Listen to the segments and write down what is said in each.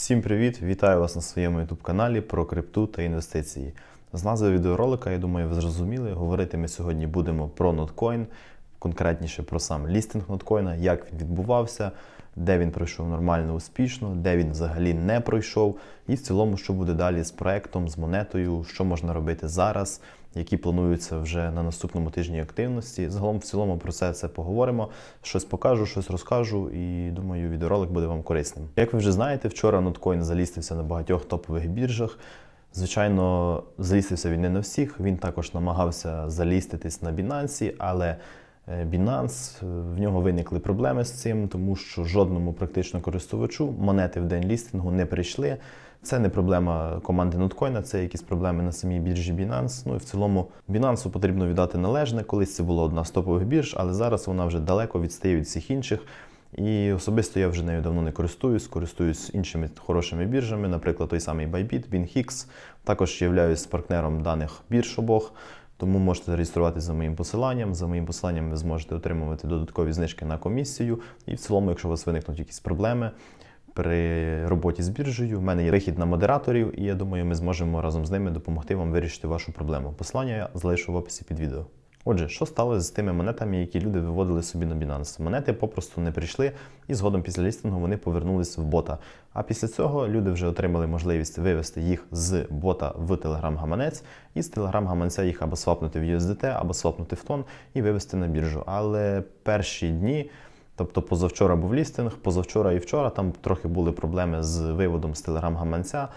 Всім привіт! Вітаю вас на своєму youtube каналі про крипту та інвестиції. З назви відеоролика, я думаю, ви зрозуміли. Говорити ми сьогодні будемо про ноткоін, конкретніше про сам лістинг ноткоїна, як він відбувався, де він пройшов нормально, успішно, де він взагалі не пройшов, і в цілому, що буде далі з проектом, з монетою, що можна робити зараз, які плануються вже на наступному тижні активності. Загалом в цілому про це все поговоримо. Щось покажу, щось розкажу, і думаю, відеоролик буде вам корисним. Як ви вже знаєте, вчора ноткоін залістився на багатьох топових біржах. Звичайно, залістився він не на всіх. Він також намагався заліститись на Binance, але Binance, е, в нього виникли проблеми з цим, тому що жодному практично користувачу монети в день лістингу не прийшли. Це не проблема команди Notcoin, це якісь проблеми на самій біржі Binance. Ну і в цілому Binance потрібно віддати належне. Колись це була одна з топових бірж, але зараз вона вже далеко відстає від всіх інших. І особисто я вже нею давно не користуюсь, користуюсь іншими хорошими біржами, наприклад, той самий Bybit, BinHix. Також являюсь партнером даних бірж обох. Тому можете зареєструватися за моїм посиланням. За моїм посиланням ви зможете отримувати додаткові знижки на комісію. І в цілому, якщо у вас виникнуть якісь проблеми при роботі з біржею, в мене є вихід на модераторів, і я думаю, ми зможемо разом з ними допомогти вам вирішити вашу проблему. Посилання я залишу в описі під відео. Отже, що сталося з тими монетами, які люди виводили собі на Binance? Монети попросту не прийшли, і згодом після лістингу вони повернулись в бота. А після цього люди вже отримали можливість вивести їх з бота в Telegram-гаманець, і з Telegram-гаманця їх або свапнути в USDT, або свапнути в тон і вивести на біржу. Але перші дні. Тобто позавчора був лістинг, позавчора і вчора там трохи були проблеми з виводом з телеграм-гаманця.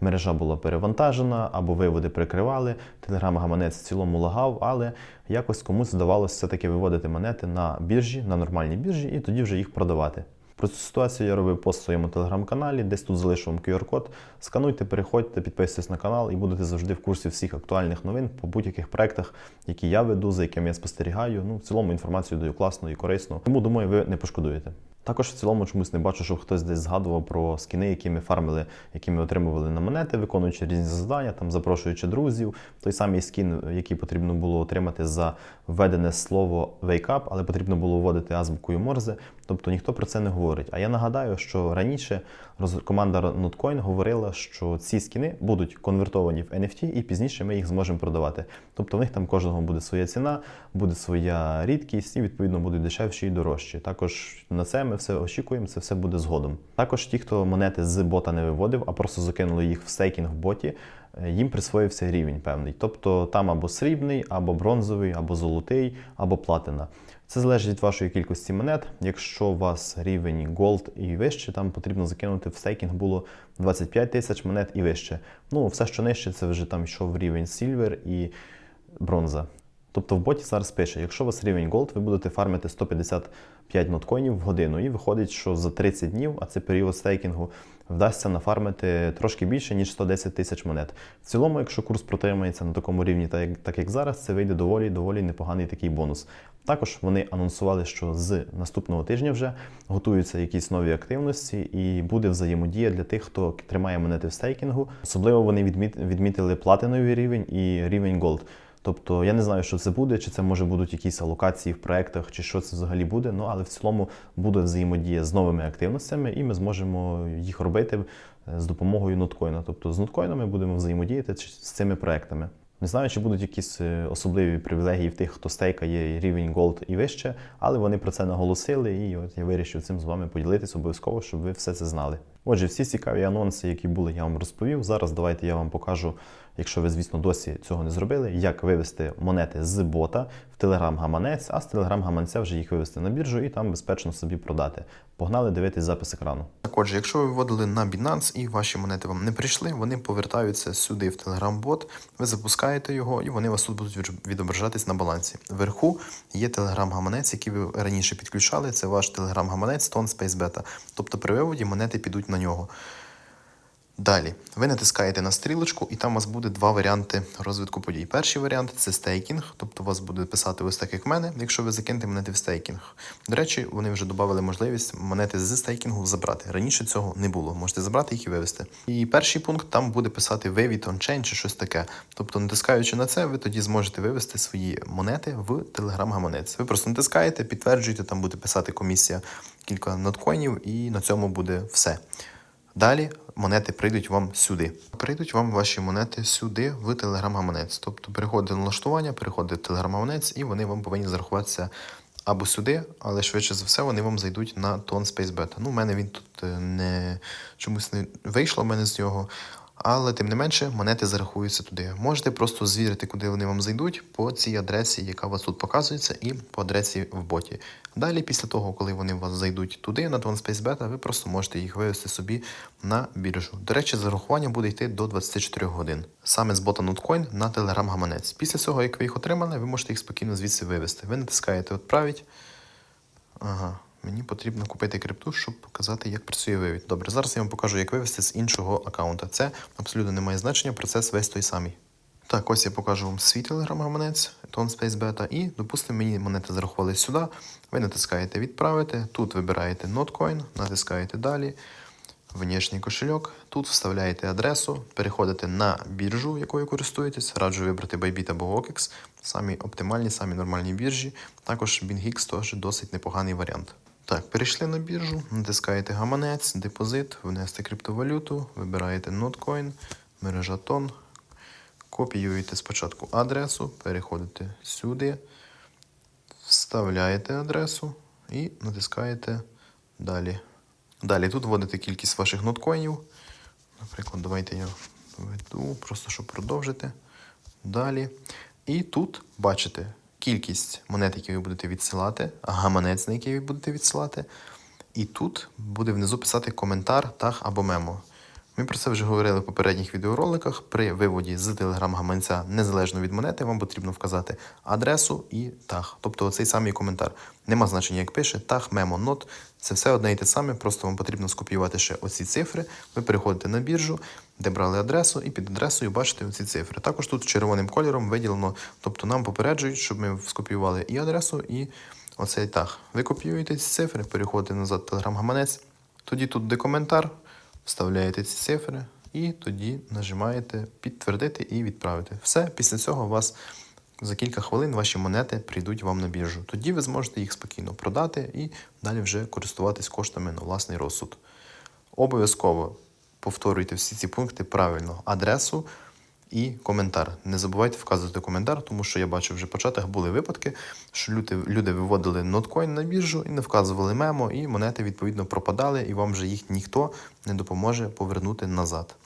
Мережа була перевантажена або виводи прикривали. Телеграм-гаманець в цілому лагав, але якось комусь вдавалося все-таки виводити монети на біржі, на нормальній біржі, і тоді вже їх продавати. Про цю ситуацію я робив пост в своєму телеграм-каналі, десь тут залишу вам QR-код. Скануйте, переходьте, підписуйтесь на канал і будете завжди в курсі всіх актуальних новин по будь-яких проектах, які я веду, за якими я спостерігаю. Ну, в цілому інформацію даю класно і корисно. Тому думаю, ви не пошкодуєте. Також в цілому чомусь не бачу, щоб хтось десь згадував про скіни, які ми фармили, які ми отримували на монети, виконуючи різні завдання, там запрошуючи друзів. Той самий скін, який потрібно було отримати за введене слово wake up, але потрібно було вводити азбукою Морзе. Тобто ніхто про це не говорить. А я нагадаю, що раніше команда Notcoin говорила, що ці скіни будуть конвертовані в NFT, і пізніше ми їх зможемо продавати. Тобто в них там кожного буде своя ціна, буде своя рідкість, і відповідно будуть дешевші і дорожчі. Також на це ми все очікуємо, це все буде згодом. Також ті, хто монети з бота не виводив, а просто закинули їх в стейкінг в боті. Їм присвоївся рівень певний, тобто там або срібний, або бронзовий, або золотий, або платина. Це залежить від вашої кількості монет. Якщо у вас рівень Gold і вище, там потрібно закинути в стейкінг було 25 тисяч монет і вище. Ну, все, що нижче, це вже там йшов рівень Silver і бронза. Тобто в боті зараз пише, якщо у вас рівень Gold, ви будете фармити 155 ноткоїнів в годину. І виходить, що за 30 днів, а це період стейкінгу, вдасться нафармити трошки більше, ніж 110 тисяч монет. В цілому, якщо курс протримається на такому рівні, так як, так як зараз, це вийде доволі доволі непоганий такий бонус. Також вони анонсували, що з наступного тижня вже готуються якісь нові активності, і буде взаємодія для тих, хто тримає монети в стейкінгу. Особливо вони відмітили платиновий рівень і рівень Gold. Тобто я не знаю, що це буде, чи це може будуть якісь алокації в проектах, чи що це взагалі буде. Ну але в цілому буде взаємодія з новими активностями, і ми зможемо їх робити з допомогою ноткоїна. Тобто з ноткоїнами будемо взаємодіяти з цими проектами. Не знаю, чи будуть якісь особливі привілегії в тих, хто стейкає рівень Gold і вище, але вони про це наголосили, і от я вирішив цим з вами поділитися обов'язково, щоб ви все це знали. Отже, всі цікаві анонси, які були, я вам розповів. Зараз давайте я вам покажу, якщо ви, звісно, досі цього не зробили, як вивести монети з бота в Telegram-гаманець, а з Telegram-гаманця вже їх вивести на біржу і там безпечно собі продати. Погнали дивитись запис екрану. Так, отже, якщо ви вводили на Binance і ваші монети вам не прийшли, вони повертаються сюди в Telegram-бот, ви запускаєте його, і вони вас тут будуть відображатись на балансі. Вверху є Telegram-гаманець, який ви раніше підключали. Це ваш Telegram-гаманець Tone Space Beta. Тобто при виводі монети підуть на нього. Далі ви натискаєте на стрілочку, і там у вас буде два варіанти розвитку подій. Перший варіант це стейкінг, тобто вас буде писати ось так, як мене, якщо ви закинете монети в стейкінг. До речі, вони вже додали можливість монети з стейкінгу забрати. Раніше цього не було. Можете забрати їх і вивести. І перший пункт там буде писати вивід ончейн чи щось таке. Тобто, натискаючи на це, ви тоді зможете вивести свої монети в Telegram-гаманець. Ви просто натискаєте, підтверджуєте, там буде писати комісія кілька ноткоїнів, і на цьому буде все. Далі монети прийдуть вам сюди. Прийдуть вам ваші монети сюди в телеграм-гаманець. Тобто переходите на налаштування, переходите в телеграм-гаманець, і вони вам повинні зарахуватися або сюди, але швидше за все вони вам зайдуть на тон Space Beta. Ну, у мене він тут е, не чомусь не вийшло в мене з нього. Але тим не менше монети зарахуються туди. Можете просто звірити, куди вони вам зайдуть по цій адресі, яка у вас тут показується, і по адресі в боті. Далі, після того, коли вони у вас зайдуть туди, на Space Beta, ви просто можете їх вивести собі на біржу. До речі, зарахування буде йти до 24 годин. Саме з бота Notcoin на Telegram гаманець. Після цього, як ви їх отримали, ви можете їх спокійно звідси вивести. Ви натискаєте «Отправить». Ага, мені потрібно купити крипту, щоб показати, як працює вивід. Добре, зараз я вам покажу, як вивести з іншого аккаунта. Це абсолютно не має значення, процес весь той самий. Так, ось я покажу вам свій телеграм-гаманець, Space Beta, і, допустимо, мені монети зарахували сюди. Ви натискаєте відправити, тут вибираєте Notcoin, натискаєте далі, внішній кошельок, тут вставляєте адресу, переходите на біржу, якою користуєтесь. Раджу вибрати Bybit або OKX, самі оптимальні, самі нормальні біржі. Також BingX теж досить непоганий варіант. Так, перейшли на біржу, натискаєте гаманець, депозит, внести криптовалюту, вибираєте Notcoin, мережа тон, копіюєте спочатку адресу, переходите сюди, вставляєте адресу і натискаєте далі. Далі тут вводите кількість ваших ноткоїнів. Наприклад, давайте я введу, просто щоб продовжити. Далі. І тут бачите кількість монет, які ви будете відсилати, гаманець, на який ви будете відсилати. І тут буде внизу писати коментар, таг або мемо. Ми про це вже говорили в попередніх відеороликах. При виводі з телеграм-гаманця незалежно від монети, вам потрібно вказати адресу і таг. Тобто оцей самий коментар. Нема значення, як пише, таг, мемо, нот. Це все одне і те саме, просто вам потрібно скопіювати ще оці цифри. Ви переходите на біржу, де брали адресу, і під адресою бачите оці цифри. Також тут червоним кольором виділено, тобто нам попереджують, щоб ми скопіювали і адресу, і оцей таг. Ви копіюєте ці цифри, переходите назад в телеграм-гаманець. Тоді тут де коментар, вставляєте ці цифри і тоді нажимаєте підтвердити і відправити. Все, після цього у вас за кілька хвилин ваші монети прийдуть вам на біржу. Тоді ви зможете їх спокійно продати і далі вже користуватись коштами на власний розсуд. Обов'язково повторюйте всі ці пункти правильно: адресу і коментар. Не забувайте вказувати коментар, тому що я бачу вже по чатах були випадки, що люди, люди виводили ноткоін на біржу і не вказували мемо, і монети відповідно пропадали, і вам вже їх ніхто не допоможе повернути назад.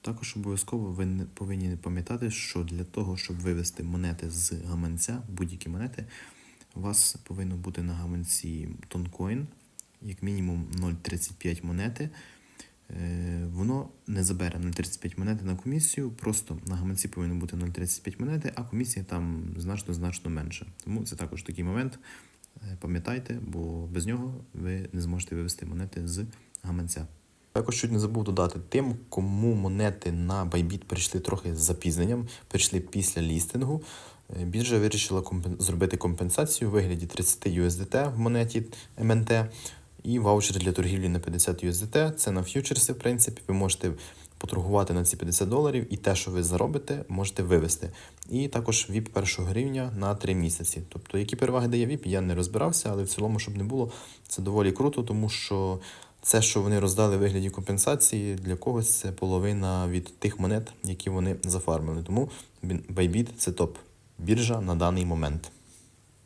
Також обов'язково ви повинні пам'ятати, що для того, щоб вивести монети з гаманця, будь-які монети, у вас повинно бути на гаманці тонкоін, як мінімум 0,35 монети. Е, Воно не забере 0,35 монети на комісію, просто на гаманці повинно бути 0,35 монети, а комісія там значно-значно менша. Тому це також такий момент. Е, Пам'ятайте, бо без нього ви не зможете вивести монети з гаманця. Також чуть не забув додати тим, кому монети на Bybit прийшли трохи з запізненням, прийшли після лістингу. е, Біржа вирішила зробити компенсацію у вигляді 30 USDT в монеті MNT і ваучер для торгівлі на 50 USDT. Це на фьючерси, в принципі. Ви можете поторгувати на ці 50 доларів, і те, що ви заробите, можете вивести. І також VIP першого рівня на 3 місяці. Тобто, які переваги дає VIP, я не розбирався, але в цілому, щоб не було, це доволі круто, тому що це, що вони роздали в вигляді компенсації, для когось це половина від тих монет, які вони зафармили. Тому Bybit – це топ біржа на даний момент.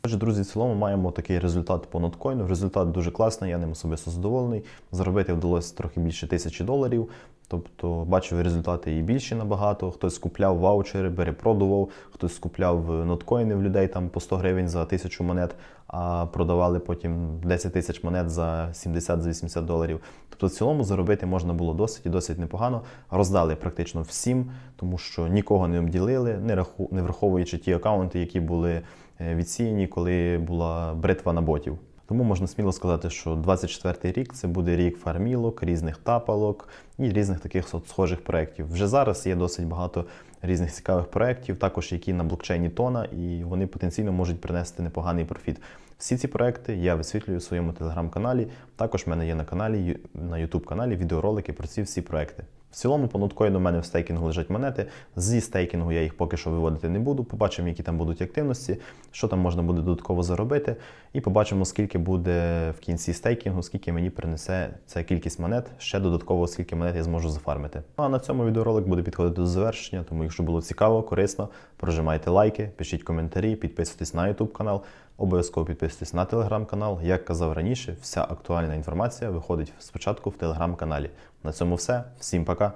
Отже, друзі, в цілому маємо такий результат по ноткоїну. Результат дуже класний, я ним особисто задоволений. Заробити вдалося трохи більше тисячі доларів. Тобто бачив результати і більші набагато. Хтось скупляв ваучери, перепродував, хтось скупляв ноткоїни в людей там по 100 гривень за тисячу монет, а продавали потім 10 тисяч монет за 70-80 доларів. Тобто, в цілому заробити можна було досить і досить непогано. Роздали практично всім, тому що нікого не обділили, не раху... не враховуючи ті акаунти, які були е, відсіяні, коли була бритва на ботів. Тому можна сміло сказати, що 24-й рік це буде рік фармілок, різних тапалок і різних таких схожих проєктів. Вже зараз є досить багато різних цікавих проєктів, також які на блокчейні тона, і вони потенційно можуть принести непоганий профіт. Всі ці проекти я висвітлюю в своєму телеграм-каналі. Також в мене є на каналі, на YouTube каналі відеоролики про ці всі проекти. В цілому по ноткоїну у мене в стейкінгу лежать монети. Зі стейкінгу я їх поки що виводити не буду. Побачимо, які там будуть активності, що там можна буде додатково заробити. І побачимо, скільки буде в кінці стейкінгу, скільки мені принесе ця кількість монет, ще додатково, скільки монет я зможу зафармити. Ну а на цьому відеоролик буде підходити до завершення. Тому, якщо було цікаво, корисно, прожимайте лайки, пишіть коментарі, підписуйтесь на YouTube канал. Обов'язково підписуйтесь на телеграм-канал. Як казав раніше, вся актуальна інформація виходить спочатку в телеграм-каналі. На цьому все. Всім пока.